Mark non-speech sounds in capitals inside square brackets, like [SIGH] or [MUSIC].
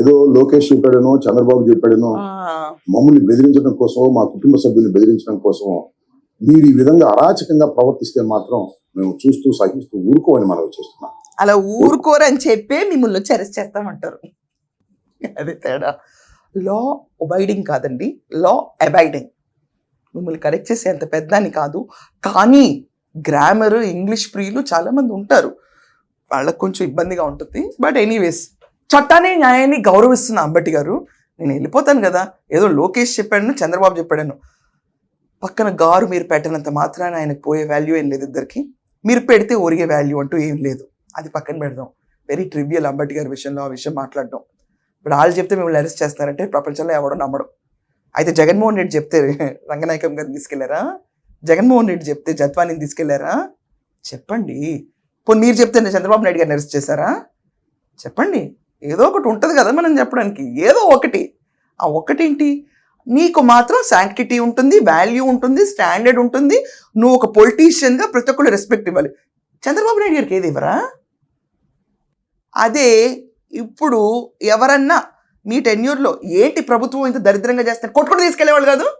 ఏదో లోకేష్ చెప్పాడనో చంద్రబాబు చెప్పాడనో మమ్మల్ని బెదిరించడం కోసం మా కుటుంబ సభ్యుల్ని బెదిరించడం కోసం మీరు ఈ విధంగా అరాచకంగా ప్రవర్తిస్తే మాత్రం మేము చూస్తూ సహిస్తూ ఊరుకోమని మనం చేస్తున్నాం. అలా ఊరుకోరని చెప్పే మిమ్మల్ని వచ్చి అరెస్ట్ చేస్తామంటారు అదే తేడా. లా ఒబైడింగ్ కాదండి. లా అబైడింగ్ మిమ్మల్ని కరెక్ట్ చేసే అంత పెద్దని కాదు. కానీ గ్రామర్ ఇంగ్లీష్ ప్రియులు చాలా మంది ఉంటారు. వాళ్ళకు కొంచెం ఇబ్బందిగా ఉంటుంది. బట్ ఎనీవేస్ చట్టాన్ని న్యాయాన్ని గౌరవిస్తున్న అంబటి గారు నేను వెళ్ళిపోతాను కదా. ఏదో లోకేష్ చెప్పాను చంద్రబాబు చెప్పాడను. పక్కన గారు మీరు పెట్టినంత మాత్రాన ఆయనకు పోయే వాల్యూ ఏం లేదు ఇద్దరికి. మీరు పెడితే ఒరిగే వాల్యూ అంటూ ఏం లేదు. అది పక్కన పెడదాం. వెరీ ట్రివియల్ అంబటి గారి విషయంలో ఆ విషయం మాట్లాడడం ఇప్పుడు వాళ్ళు చెప్తే మిమ్మల్ని అరెస్ట్ చేస్తారంటే ప్రపంచంలో ఎవడో నమ్మడం. అయితే జగన్మోహన్ రెడ్డి చెప్తే [LAUGHS] రంగనాయకం గారిని తీసుకెళ్ళారా? జగన్మోహన్ రెడ్డి చెప్తే జత్వానిని తీసుకెళ్ళారా? చెప్పండి. పోనీ మీరు చెప్తే చంద్రబాబు నాయుడు గారిని అరెస్ట్ చేశారా? చెప్పండి. ఏదో ఒకటి ఉంటుంది కదా మనం చెప్పడానికి. ఏదో ఒకటి. ఆ ఒకటేంటి? నీకు మాత్రం శాంక్టిటీ ఉంటుంది వాల్యూ ఉంటుంది స్టాండర్డ్ ఉంటుంది. నువ్వు ఒక పొలిటీషియన్గా ప్రతి ఒక్కళ్ళు రెస్పెక్ట్ ఇవ్వాలి. చంద్రబాబు నాయుడు గారికి ఏది ఇవ్వరా? అదే ఇప్పుడు ఎవరన్నా మీ టెన్యూర్లో ఏంటి ప్రభుత్వం ఇంత దరిద్రంగా చేస్తారు కొట్టుకుని తీసుకెళ్ళేవాళ్ళు కాదు?